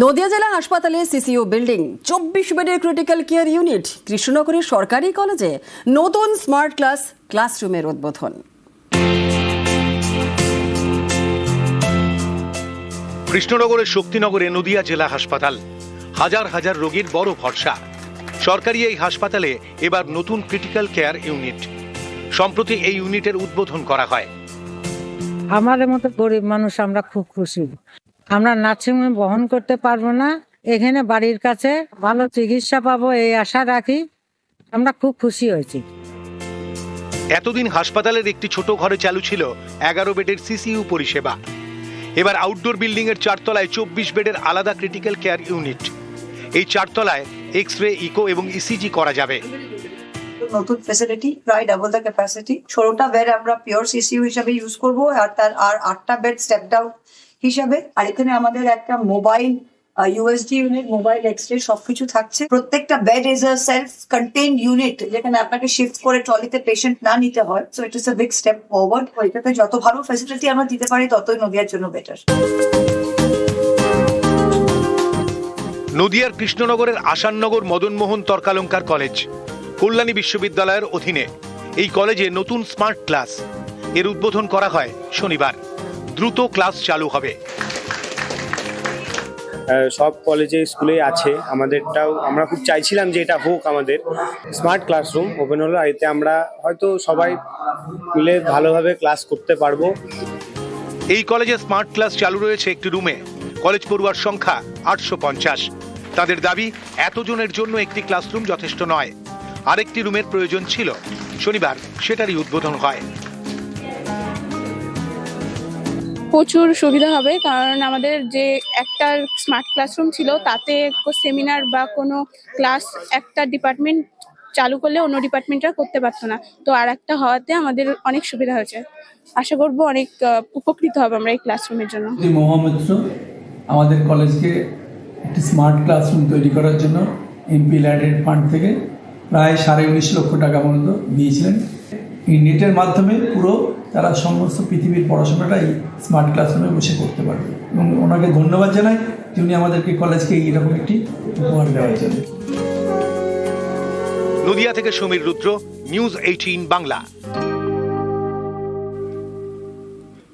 নদিয়া জেলা হাসপাতালে সিসিও বিল্ডিং চব্বিশ বেডের ক্রিটিক্যাল কেয়ার ইউনিট কৃষ্ণনগরের সরকারি কলেজে নতুন স্মার্ট ক্লাস ক্লাসরুমের উদ্বোধন। কৃষ্ণনগরের শক্তিনগরে নদিয়া জেলা হাসপাতাল। হাজার হাজার রোগীর বড় ভরসা। সরকারি এই হাসপাতালে এবার নতুন ক্রিটিক্যাল কেয়ার ইউনিট সম্প্রতি এই ইউনিটের উদ্বোধন করা হয়। আমাদের মতো গরিব মানুষ আমরা খুব খুশি। আমরা নার্সিংহোমে বহন করতে পারব না। এখানে বাড়ির কাছে ভালো চিকিৎসা পাবো এই আশা রাখি। আমরা খুব খুশি হয়েছি। এতদিন হাসপাতালের একটি ছোট ঘরে চালু ছিল এগারো বেডের সিসিইউ পরিষেবা। এবার আউটডোর বিল্ডিং এর চারতলায় চব্বিশ বেডের আলাদা ক্রিটিক্যাল কেয়ার ইউনিট। এই চারতলায় এক্স রে ইকো এবং ইসিজি করা যাবে। নতুন ফেসিলিটি প্রায় ডাবল দ্য ক্যাপাসিটি ষোলোটা বেড আমরা পিওর সিসিউ হিসাবে ইউজ করব আর তার আর আটটা বেড স্টেপ ডাউন হিসাবে। আর এখানে আমাদের একটা mobile USD unit mobile X ray সবকিছু থাকছে। প্রত্যেকটা bed is a self contained unit যেখানে আপনাকে শিফট করে ট্রলিতে পেশেন্ট না নিতে হয়। So it is a big step forward এটাতে যত ভালো ফেসিলিটি আমরা দিতে পারি, ততই নদিয়ার জন্য বেটার নদিয়ার কৃষ্ণনগরের আসাননগর মদনমোহন তর্কালঙ্কার কলেজ, কল্যাণী বিশ্ববিদ্যালয়ের অধীনে। এই কলেজে নতুন স্মার্ট ক্লাস এর উদ্বোধন করা হয় শনিবার। দ্রুত ক্লাস চালু হবে। সব কলেজে স্কুলে আছে। আমাদেরটাও আমরা খুব চাইছিলাম যে এটা হোক আমাদের। স্মার্ট ক্লাসরুম ওপেন হলো এতে আমরা হয়তো সবাই মিলে ভালোভাবে ক্লাস করতে পারব। এই কলেজে স্মার্ট ক্লাস চালু রয়েছে একটি রুমে। কলেজ পড়ুয়ার সংখ্যা আটশো পঞ্চাশ। তাদের দাবি এতজনের জন্য একটি ক্লাসরুম যথেষ্ট নয়। আরেকটি রুমের প্রয়োজন ছিল। শনিবার সেটারই উদ্বোধন হয়। প্রচুর সুবিধা হবে, কারণ আমাদের যে একটা স্মার্ট ক্লাসরুম ছিল, তাতে সেমিনার বা কোনো ক্লাস একটা ডিপার্টমেন্ট চালু করলে অন্য ডিপার্টমেন্টরা করতে পারতো না। তো আর একটা হওয়াতে আমাদের অনেক সুবিধা হয়েছে। আশা করব অনেক উপকৃত হবে আমরা এই ক্লাসরুমের জন্য। মহামিত্র, আমাদের কলেজকে একটি স্মার্ট ক্লাসরুম তৈরি করার জন্য এমপি ল্যাডেড ফান্ড থেকে প্রায় সাড়ে উনিশ লক্ষ টাকা পর্যন্ত দিয়েছিলেন। এই নেটের মাধ্যমে পুরো তারা সমস্ত পৃথিবীর পড়াশোনাটাই স্মার্ট ক্লাসরুমে বসে করতে পারবে। এবং ওনাকে ধন্যবাদ জানাই তিনি আমাদেরকে কলেজকে এইরকম একটি উপহার দেওয়ার জন্য। নদিয়া থেকে সমীর রুদ্র নিউজ এইটিন বাংলা।